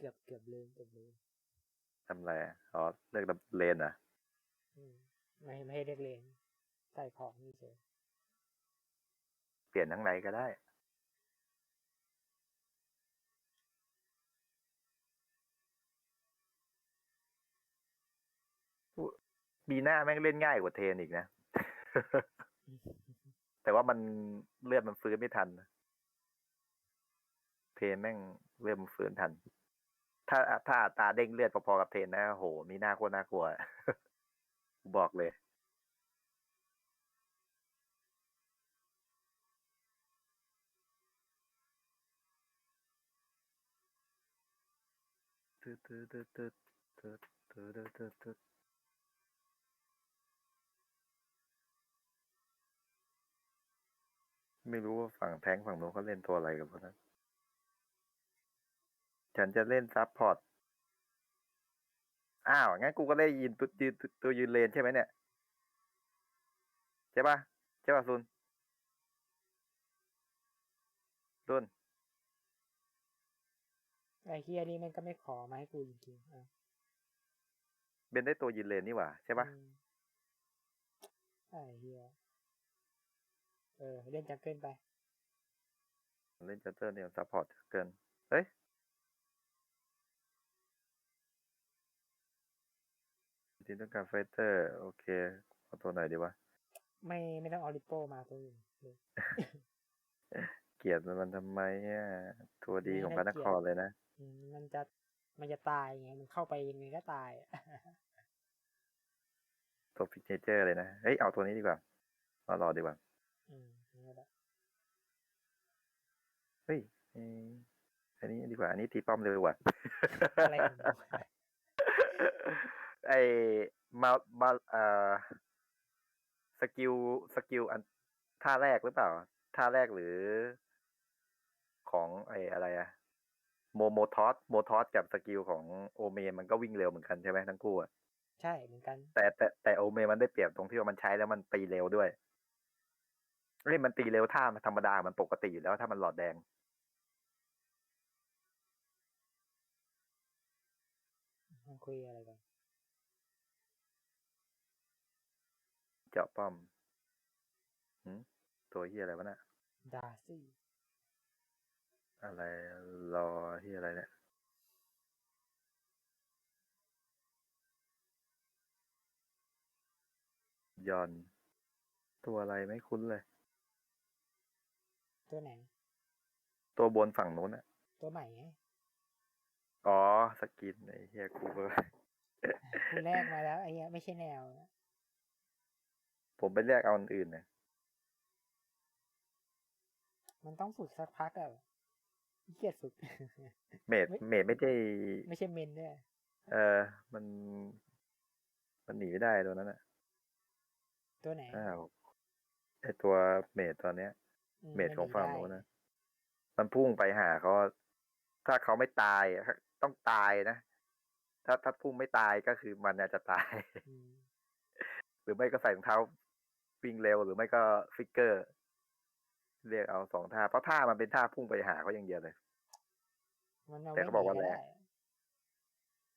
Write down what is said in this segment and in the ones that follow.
เกือบเกือบลืมเกือบลืมทำอะไรอะอ๋อเลือกเลนเหรอะอืมไม่ไม่ให้เรียกเลนใส่ของนี่เฉยเปลี่ยนทั้งไรก็ได้ บีหน้าแม่งเล่นง่ายกว่าเทนอีกนะ แต่ว่ามันเลือดมันฟื้นไม่ทันนะเทนแม่งเลือดมันฟื้นทัน ถ้าถ้าอัตราเด้งเลือดพอๆกับเทนนะโห มีหน้าโคตรน่ากลัว บอกเลย ตึ๊ดตึ๊ดตึ๊ดตึ๊ดตึ๊ดตึ๊ดตึ๊ดตึ๊ดตึ๊ดไม่รู้ว่าฝั่งแท้งฝั่งโน้นเขาเล่นตัวอะไรกันบ้างน ฉันจะเล่นซับพอร์ต อ้าว งั้นกูก็ได้ยินตัวยืนตัวยืนเลนใช่ไหมเนี่ย ใช่ปะใช่ปะซุนซุนไอ้เฮียนี่มันก็ไม่ขอมาให้กูจริงๆอะเบนได้ตัวยืนเลนนี่หว่า ใช่ปะอืมไอ้เฮียเออ เล่นจังเกิลไป เล่นจัตเตอร์เนี่ยซัพพอร์ตเกิน เฮ้ย ทีมต้องการไฟเตอร์ โอเคเอาตัวไหนดีวะ ไม่ไม่ต้องเอาลิโป้มาตัวอื่นเลยเกลียดมันทำไมอะตัวดีของพระนครเลยนะอืมมันจะมันจะตายไงมันเข้าไปยังไงก็ตายอะตัวฟิกเนเจอร์เลยนะ เฮ้ย เอาตัวนี้ดีกว่าเอารอดีกว่าอืมนี่แหละเฮ้ยเอ้ยอันนี้ดีกว่า อันนี้ตีป้อมเร็วกว่าอะไรของมึงวะ ไอมามาเอ่อสกิลสกิลอันท่าแรกหรือเปล่า ท่าแรกหรือ ของไออะไรอะโมโมทอสโมทอสกับสกิลของโอเมนมันก็วิ่งเร็วเหมือนกันใช่ไหมทั้งคู่อะใช่เหมือนกัน แต่แต่แต่โอเมนมันได้เปรียบตรงที่ว่ามันใช้แล้วมันตีเร็วด้วยเฮ้ยมันตีเร็วท่ามันธรรมดามันปกติอยู่แล้วถ้ามันหลอดแดงมันคุยอะไรกันาะป้อมหืมตัวเฮียอะไรวะน่ะดาซี่อะไรรอเฮียอะไรเนี่ยยอน ตัวอะไรไม่คุ้นเลย ตัวไหน ตัวบนฝั่งนู้นอะตัวใหม่ไงอ๋อ สกินไอ้เฮียกูก็กูแรกมาแล้วไอ้เหี้ยไม่ใช่แนวนะ ผมไปเรียกเอาอันอื่นนะมันต้องฝึกสักพักอะเกียดฝึก เมดไม่เมดไม่ได้ไม่ใช่เมนด้วย เออ มัน มันหนีไม่ได้ตัวนั้นอะตัวไหนอ้าวไอตัวเมดตอนเนี้ยอืเมดของฝั่งโน้นได้นะ มันพุ่งไปหาเขาถ้าเขาไม่ตายอะต้องตายนะ ถ้าถ้าพุ่งไม่ตายก็คือมันอาจจะตายอืมหรือไม่ก็ใส่รองเท้า วิ่งเร็วหรือไม่ก็ฟิกเกอร์ เรียกเอาสองท่าเพราะท่ามันเป็นท่าพุ่งไปหาเขาอย่างเดียวเลยมันเอาแต่เขาบอกว่าไหนีแรงได้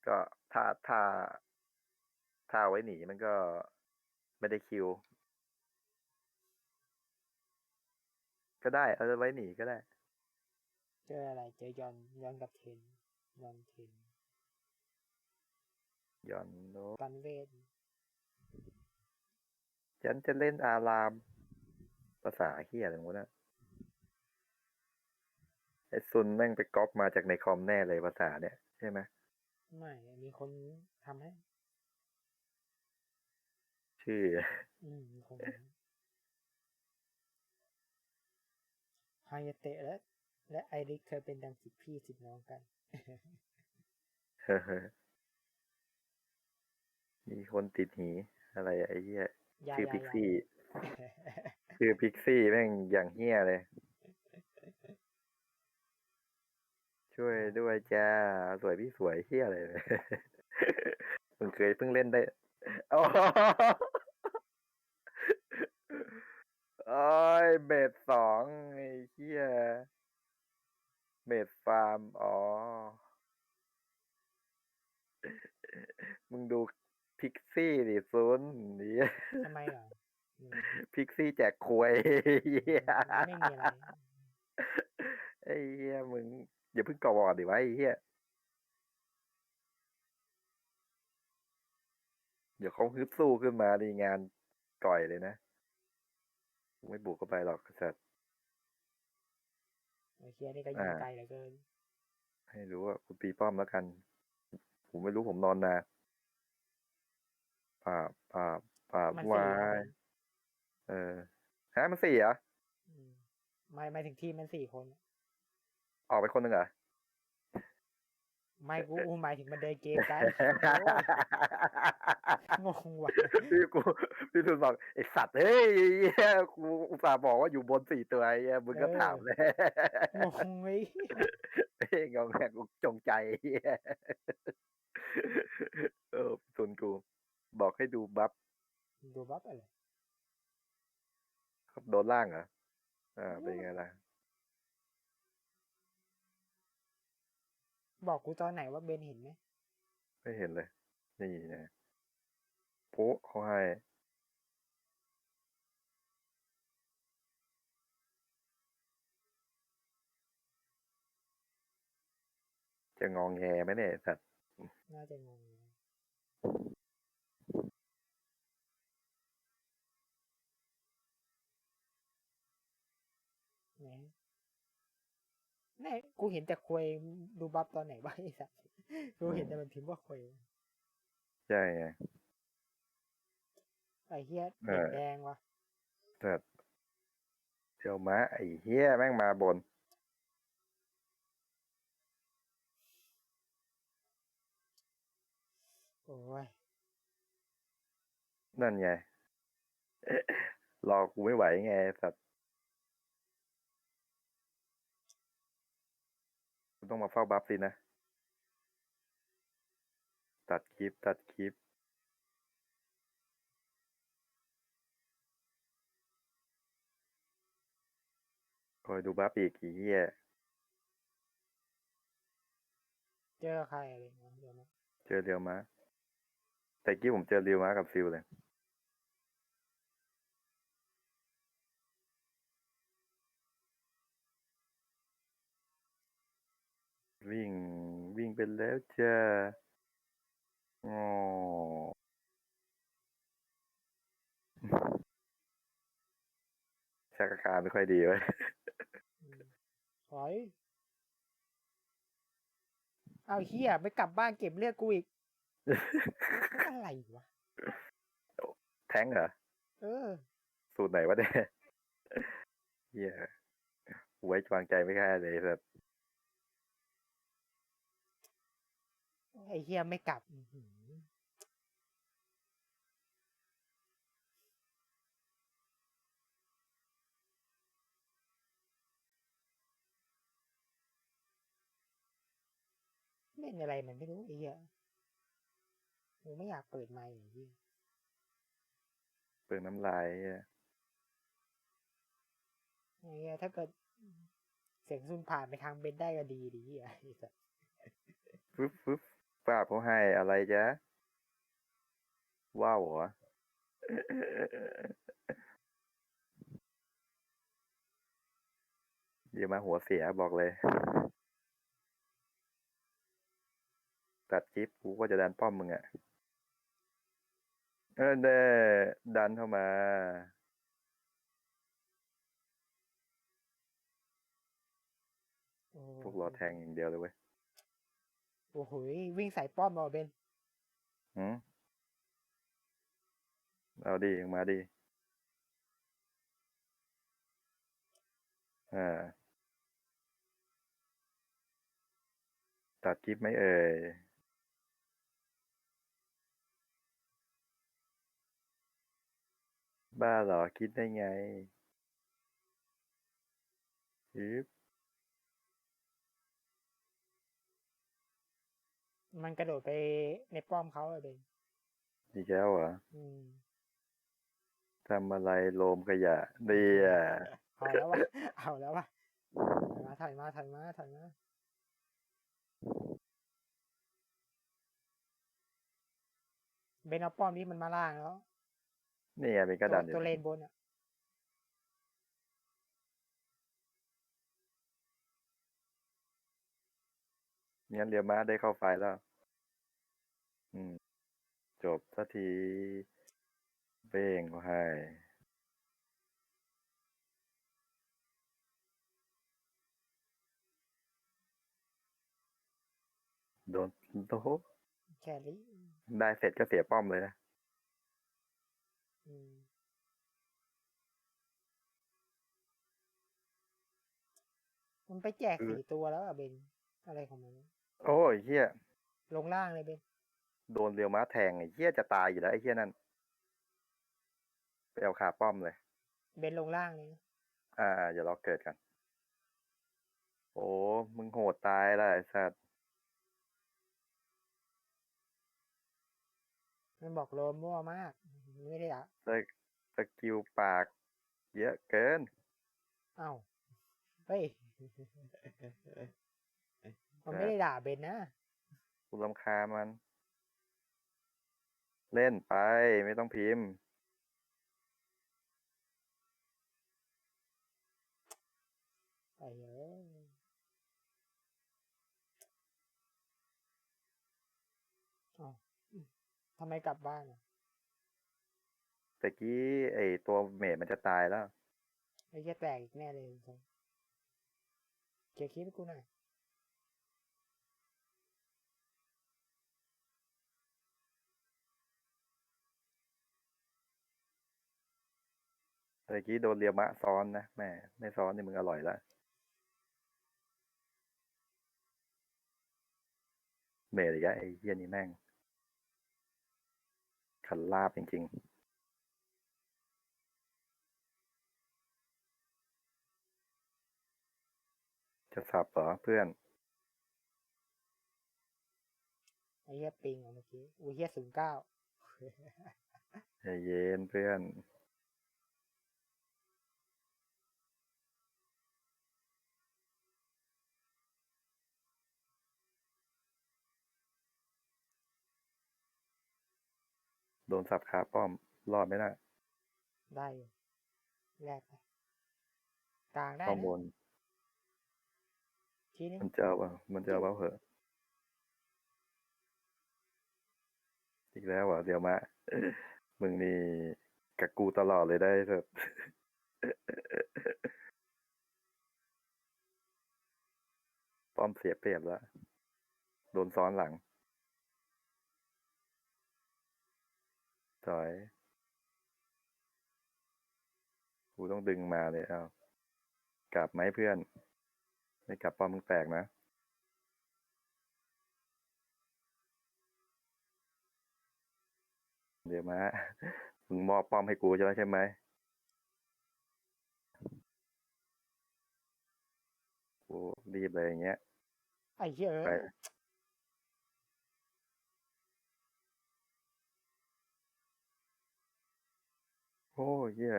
ก็ถ้าถ้าถ้าเอาไว้หนีมันก็ไม่ได้คิว ก็ได้ เอาไว้หนีก็ได้ เจออะไร เจอยอนยอนกับเทนยอนเทนย้อนโนตันเวท ฉันจะเล่นอาราม ภาษาเฮียอะไรวะเนี่ยไอ้ซุนแม่งไปก๊อปมาจากในคอมแน่เลยภาษาเนี่ยใช่ไหมไม่ มีคนทำให้ ชื่อ อืมมีคนทำให้ไฮายาเตะและและไอริกเคยเป็นดังสิบพี่สิบน้องกัน มีคนติดหนีอะไรอะไอ้เหี้ย ยาชื่อยาพิกยาซี่ชื่อพิกซี่แม่งอย่างเฮี้ยเลย ช่วยด้วยจ้า สวยพี่สวยเฮี้ยอะไรเลยมึงเคยเพิ่งเล่นได้อ๋อโอ้ยเบสสองไอ้เฮี้ยเบสฟาร์ม อ๋อ มึงดู พิกซี่ดิซุนนี่ทำไมเหรออืมพิกซี่แจกควยเหี้ยไม่มีอะไรไอ้เหี้ยมึงอย่าเพิ่งกอบอดดิวะไอ้เหี้ยเดี๋ยวเขาฮึดสู้ขึ้นมาดีงานก่อยเลยนะกูไม่บุกเข้าไปหรอกสัตว์ไอ้เคียนี่ก็ยิงอ่าไกลเหลือเกินให้รู้ว่ากูตีป้อมแล้วกัน ผมไม่รู้ผมนอนนาน ปาบปาบปาบมันวาสี่แล้วยเป็นเออฮะมันสี่เหรอ อืมไม่ไม่ถึงทีมมันสี่คน ออกไปคนหนึ่งเหรอ ไม่กูอูหมายถึงมันเดินเกมกันโอ้งงว่ะพี่กูพี่ทุนบอกไอสัตว์เฮ้ยเหี้ยกูอุตส่าห์บอกว่าอยู่บนสี่ตัวไอ้เหี้ยมึงก็ถามเลยงงไว้ยเฮ้ยงงแงกูจงใจเหี้ยเออพี่ทุนกู บอกให้ดูบัฟดูบัฟอะไรครับโดนล่างเหรออ่าเป็นไงล่ะ บอกกูตอนไหนว่าเบนเห็นไหมไม่เห็นเลย นี่นะโป๊ะเขาให้จะงองแงไหมเนี่ยไอ้สัตว์ น่าจะงงอยู่ไหน แน่กูเห็นแต่ควยดูบัฟตอนไหนวะไอ้สัสกูเห็นแต่มันพิมพ์ว่าควยใช่ไงไอ้เฮียเอเด็อกแดงวะแต่เจ้าม้าไอ้เฮียแม่งมาบนโอ้ยนั่นไงรอกูไม่ไหวไงไอ้สัตว์ กูต้องมาเฝ้าบัฟสินะ ตัดคลิป ตัดคลิป คอยดูบัฟอีกกี่เฮียเจอใครอะไรเงี้ยเดี๋ยวนะเจอเรียวม้าแต่กี้ผมเจอเรียวม้ากับฟิลเลย วิ่ง วิ่งไปแล้วจ้าอ๋อชักอาการไม่ค่อยดีเว้ยอืมถอยเอาเฮียไปกลับบ้านเก็บเลือดกูอีก อะไรวะ แท้งเหรอ เออ สูตรไหนวะเนี่ยเฮียไว้วางใจไม่ได้เลยแบบ ไอ้เฮียไม่กลับอื้อหือเล่นอะไรมันไม่รู้ไอ้เฮียกูไม่อยากเปิดไมค์ไอ้เฮียเปลืองน้ำลายเหี้ยไอ้เฮียถ้าเกิดเสียงซุนผ่านไปทางเบนได้ก็ดีดีเฮียไอ้สัสฟึบฟึบ ป้าบเขาให้อะไรจ๊ะว้าวเหรออย่ามาหัวเสียบอกเลย ตัดคลิปกูก็จะดันป้อมมึงอะ่ะ เออเด้ดันเข้ามาโอ้พวกรอแทงอย่างเดียวเลยเว้ย โอ้โหวิ่งใส่ป้อมเราเบนหืมเอาดีมาดีอ่าตัดคลิปไหมเอ่ยบ้าเหรอคิดได้ไงฮึบ มันกระโดดไปในป้อมเขาอะเบนอีกแล้วเหรออืมทำอะไรโลมขยะเนี่ยเอาแล้ววะเอาแล้ววะถอยมาถอยมาถอยมาถอยมาเบนเอาป้อมนี้มันมาล่างแล้วนี่ไงเป็นกตัระวดานอยู่ตัวเลนบนอะ งั้นเรียวม้าได้เข้าไฟแล้ว อืม จบสักทีเบ้งก็ให้โดนโอ้โหแครี่ได้เสร็จก็เสียป้อมเลยนะอืมมันไปแจกคือสี่ตัวแล้วอะเบนอะไรของมัน โอ้ยเฮียลงล่างเลยเบนโดนเรียวม้าแทงไอ้เฮียจะตายอยู่แล้วไอ้เฮียนั่นไปเอาขาป้อมเลย เบนลงล่างเลยนะอ่าเดี๋ยวรอเกิดกัน โอ้มึงโหดตายแล้วไอ้สัตว์มันบอกโลมมั่วมาก ไม่ได้อะสกสกิลปาก เยอะเกิน เอ้าเฮ้ย มันไม่ได้ด่าเบนนะกูรำคาญมัน เล่นไปไม่ต้องพิมพ์ ไอ้เอ้ยอ้าวอืมทำไมกลับบ้านอะแต่กี้ไอตัวเมดมันจะตายแล้ว ไอ้เหี้ยแตกอีกแน่เลยสงเกียร์คลิปให้กูหน่อย แต่กี้โดนเรียวมะซ้อนนะแม่ไม่ซ้อนนี่มึงอร่อยละเมดอีกแล้วไอ้เหี้ยนี่แม่งขันลาบจริง ๆจะสับเหรอเพื่อนไอ้เหี้ยปิงอะเมื่อกี้อุ้ยเหี้ยศูนย์เก้าใจเย็นเพื่อน โดนสับขาป้อม รอดไหมล่ะได้อยู่แรกไปกลางได้ข้างบนะนทีนึงมันจะเอาเปล่ามันจะเอาเปล่าเหอะ อีกแล้วเหรอะเดี๋ยวมา มึงนี่กับกูตลอดเลยได้เถอะ ป้อมเสียเปรียบแล้ว โดนซ้อนหลัง ถอยกูต้องดึงมาเลยเอากลับไหมเพื่อน ไม่กลับป้อมมึงแตกนะเดี๋ยวมามึงมอบป้อมให้กูใช่ไหมใช่ไหมกูรีบเลยอย่างเงี้ย ไอ้เหี้ยไป อ้ยโอ้ยเหี้ย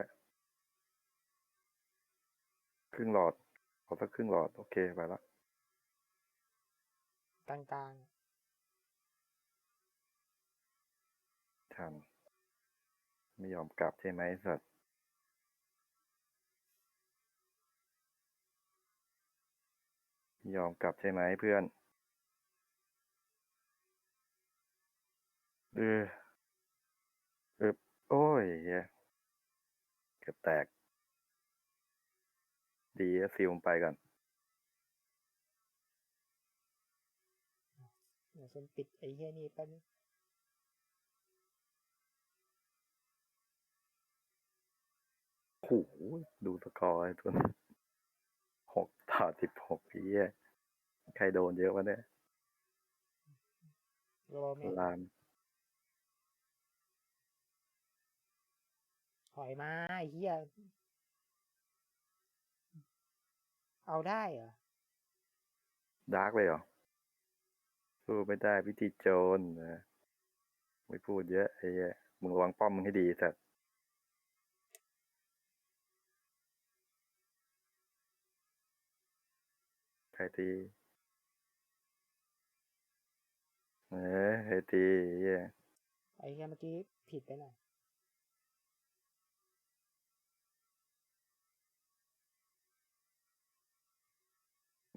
ครึ่งหลอด ขอสักครึ่งหลอด โอเคไปละกลางกลางทันไม่ยอมกลับใช่ไหมสัตว์ไม่ยอมกลับใช่ไหมเพื่อน เออเออโอ้ยเหี้ย เกือบแตก ดีอะซิลมนไปก่อนเดี๋ยวฉันปิดไอ้เหี้ยนี่แป๊บนึงโอ้โหดูสกอร์ไอ้ตัวนี้หกต่อสิบหกพี่ยใครโดนเยอะวะเนี่ยโรเมนลาน ถอยมาไอ้เหี้ยเอาได้เหรอ ดาร์กเลยเหรอสู้ไม่ได้วิธีโจรนะไม่พูดเยอะไอ้เหี้ยมึงระวังป้อมมึงให้ดีสัตว์ใครตีเออใครตีไอ้เหี้ยไอ้ไอ้เหี้ยเมื่อกี้ผิดไปหน่อย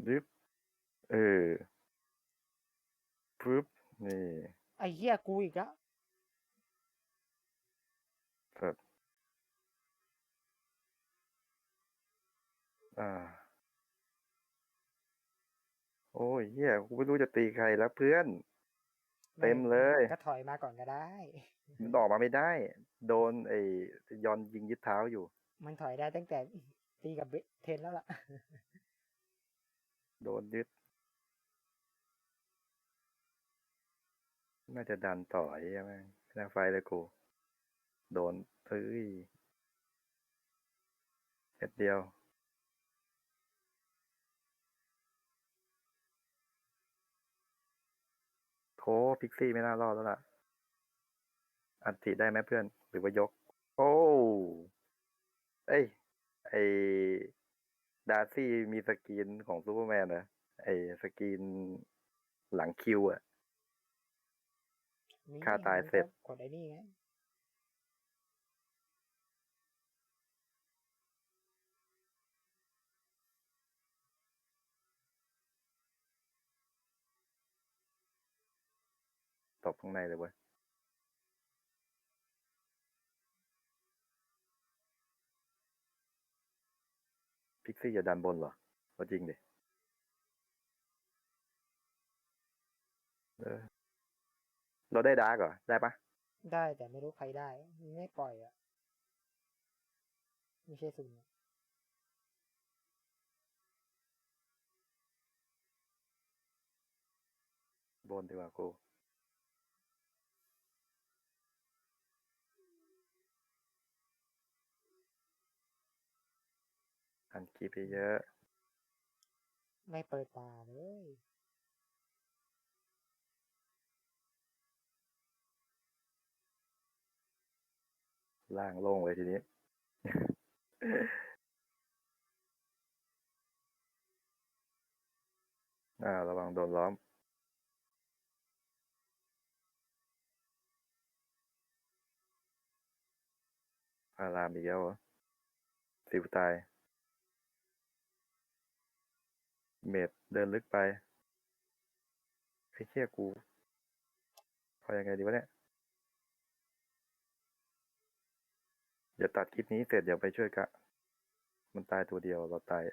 ดึบเออปึ๊บนี่ไอ้เหี้ยกูอีกแล้วสัตว์อ่า โอ้ยเฮียกูไม่รู้จะตีใครแล้วเพื่อน เต็มเลย ก็ถอยมาก่อนก็ได้ มันออกมาไม่ได้ โดนไอ้ยอนยิงยึดเท้าอยู่ มันถอยได้ตั้งแต่ตีกับเบเทนแล้วล่ะ โดนยึด น่าจะดันต่อไอ้ใช่ไหมหน้าไฟเลยกู โดนเฮ้ยเม็ดเดียวโถพิกซี่ไม่น่ารอดแล้วล่ะ อันติได้ไหมเพื่อน หรือว่ายก โอ้ เอ้ย ไอ ดาร์ซี่มีสกรีนของซูเปอร์แมนนะไอสกรีนหลังคิวอะนี่ฆ่าตายมันเสร็จก็กดไอ้นี่ไงตบข้างในเลยเว้ย พิกซี่จะดันบนเหรอก็จริงดิเออ เราได้ดาร์กเหรอ ได้ปะได้แต่ไม่รู้ใครได้มันไม่ปล่อยอะ ไม่ใช่สุ่มอะบนดีกว่ากู อันคีไปเยอะ ไม่เปิดตาเลย ล่างโล่งเลยทีนี้ อ่า ระวังโดนล้อมอารามอีกแล้วเหรอสิวตาย เมดเดินลึกไปไอ้เชี่ยกู พอยังไงดีวะเนี่ยเดี๋ยวตัดคลิปนี้เสร็จเดี๋ยวไปช่วยกะ มันตายตัวเดียวเราตาย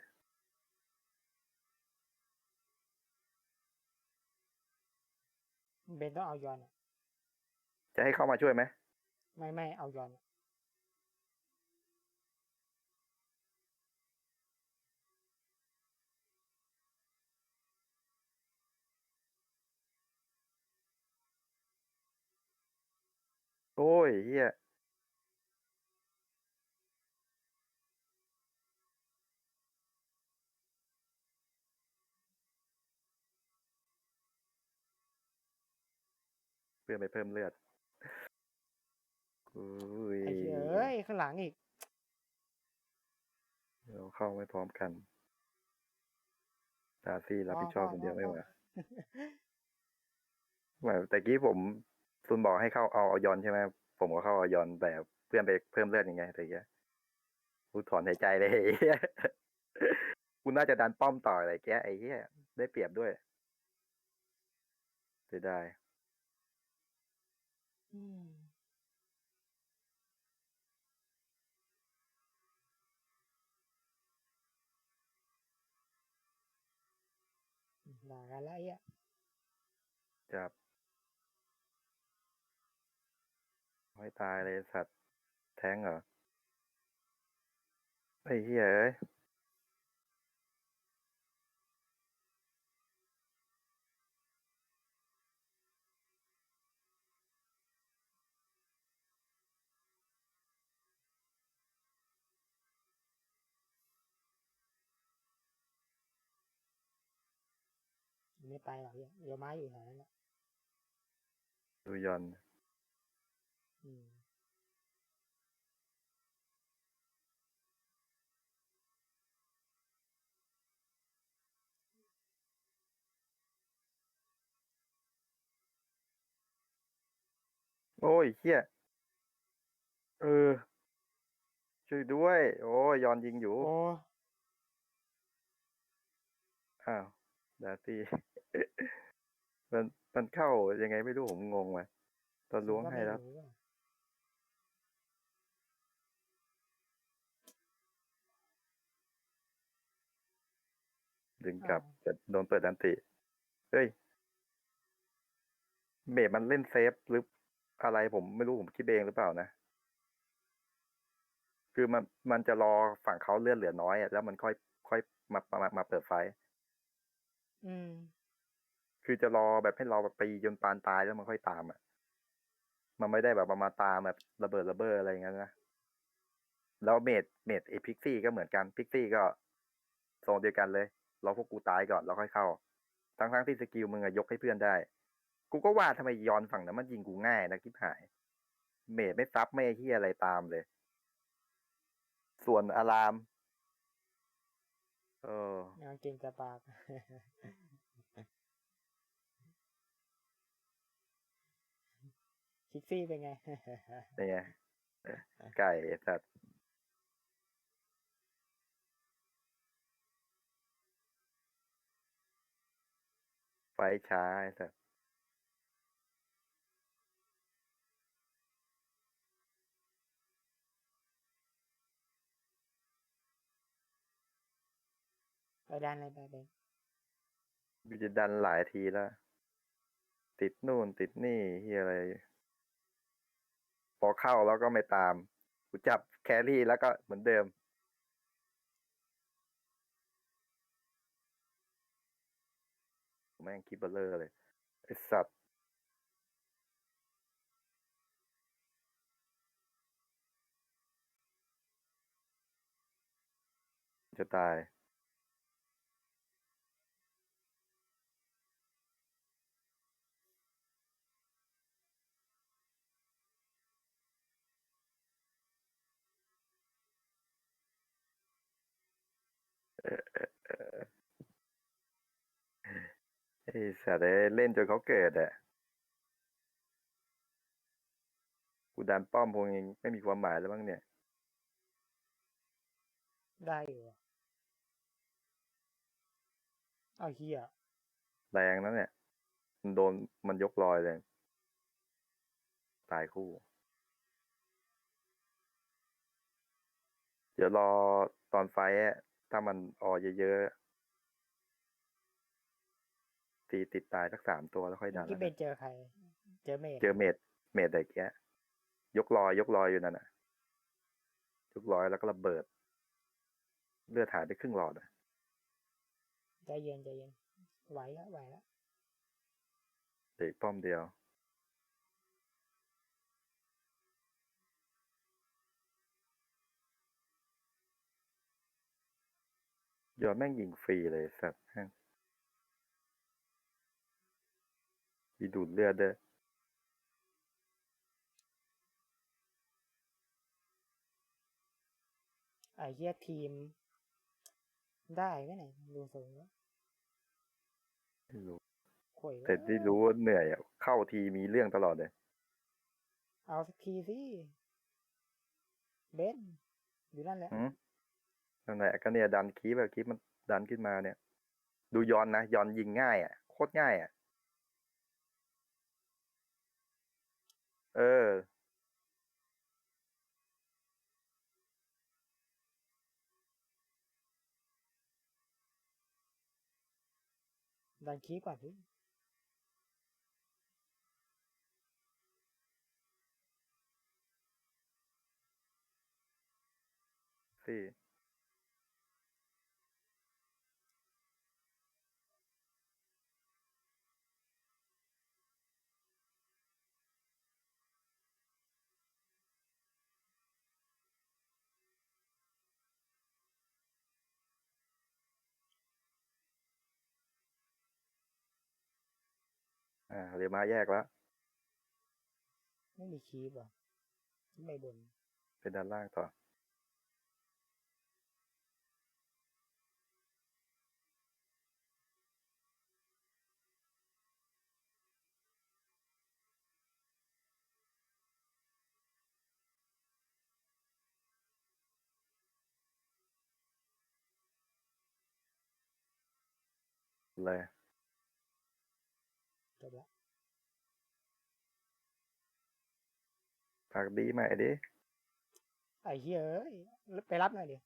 เบนต้องเอายอนอะจะให้เข้ามาช่วยไหม ไม่ไม่เอายอน โอ้ยเฮียเพื่อไปเพิ่มเลือดอุ้ยไอ้เหี้ยเอ้ยข้างหลังอีก เราเข้าไม่พร้อมกันดาซี่รับผิดชอบคนเดียวไม่ไหว ไม่แต่กี้ผม ซุนบอกให้เข้าเอาเอายอนใช่ไหมผมก็เข้าเอายอนแต่เพื่อนไปเพิ่มเลือดยังไงแต่เงี้ยกูถอนหายใจเลยไอ้เหี้ยกูน่าจะดันป้อมต่ออะไรแกไอ้เหี้ยได้เปรียบด้วยเสียดายอืมด่ากันแล้วไอ้เหี้ยจับ ไม่ตายเลยสัตว์แท้งเหรอไอ้เหี้ยเอ้ยไม่ไปหรอกเหี้ยเดี๋ยวไม้อยู่แถวนั้นแหละดูยอนอืม โอ้ยเฮียเออ ช่วยด้วย โอ้ยยอนยิงอยู่ โอ้อ้าวดาตี้มันมันเข้ายังไงไม่รู้ผมงงว่ะตอนล้วงก็ให้ไม่แล้ว ดึงกลับจะโดนเปิดดันติ เฮ้ยเมดมันเล่นเซฟหรืออะไรผมไม่รู้ผมคิดเองหรือเปล่านะ คือมันมันจะรอฝั่งเขาเลือดเหลือน้อยอะแล้วมันค่อยค่อยมามามาเปิดไฟ อืม คือจะรอแบบให้เราแบบตีจนปานตายแล้วมันค่อยตามอะ มันไม่ได้แบบมามาตามแบบระเบิดระเบ้ออะไรอย่างนั้นนะ แล้วเมดเมดไอพิกซี่ก็เหมือนกันพิกซี่ก็ทรงเดียวกันเลย รอพวกกูตายก่อนแล้วค่อยเข้า ทั้งทั้งๆที่สกิลมึงอะยกให้เพื่อนได้ กูก็ว่าทำไมยอนฝั่งนั้นมันยิงกูง่ายนะคิดหาย เมดไม่ซับไม่เฮียอะไรตามเลย ส่วนอาราม เอองานเก่งจะปากคิกซี่เป็นไงนี่ไงเออไก่สัตว์ ไฟช้าไอ้สัตว์ไปด้านเลยไปเบนกูจะดันหลายทีแล้ว ติดนู่นติดนี่เฮียอะไร พอเข้าแล้วก็ไม่ตาม กูจับแครี่แล้วก็เหมือนเดิม แม่งคิปเบลเลอร์เลยไอสัตว์จะตายเออ ไอสัตว์เอ้ยเล่นจนเขาเกิดอะกูดันป้อมพวกนี้ไม่มีความหมายแล้วบ้างเนี่ย ได้อยู่อะเอาเฮียแรงนะเนี่ย มันโดนมันยกลอยเลย ตายคู่ เดี๋ยวรอตอนไฟท์อะถ้ามันออเยอะๆ ตีติดตายสักสามตัวแล้วค่อยดันที่แล้วเบกันนเจอใคร เจอเมดเจอเมดเมดอะไรแกะยกลอย ยกลอยอยู่นั่นน่ะ ยกลอยแล้วก็ระเบิด เลือดหายไปครึ่งหลอดอะใจเย็นใจเย็นไหวแล้วไหวแล้วเด็กป้อมเดียวยอดแม่งยิงฟรีเลยสัตว์ ม่งมีดูดเลือดด้วยไอ้เฮียทีม ได้ไหมไหนดูสูงแล้วไม่รู้ข่วยแต่ที่รู้ว่าเหนื่อยอะเข้าทีมีเรื่องตลอดเลย เอาสักทีสิ เบนอยู่นั่นแหละ หืมนั่นแหละก็เนี่ยดันคีบแบบคีบมันดันขึ้นมาเนี่ย ดูยอนนะยอนยิงง่ายอะโคตรง่ายอะ ดันคลิปก่านพี่สี่ อ่าเรียมาแยกแล้วไม่มีคีบอะไม่บน เป็นด้านล่างต่อเลย จบละฝากดีมาไอ้ดิไอ้เหี้ยเอ้ยไปรับหน่อยดิ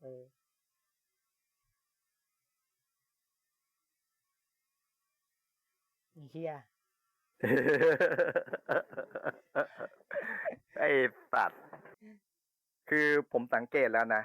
เออไอ้เหี้ยไอ้สัตว์คือผมสังเกตแล้วนะ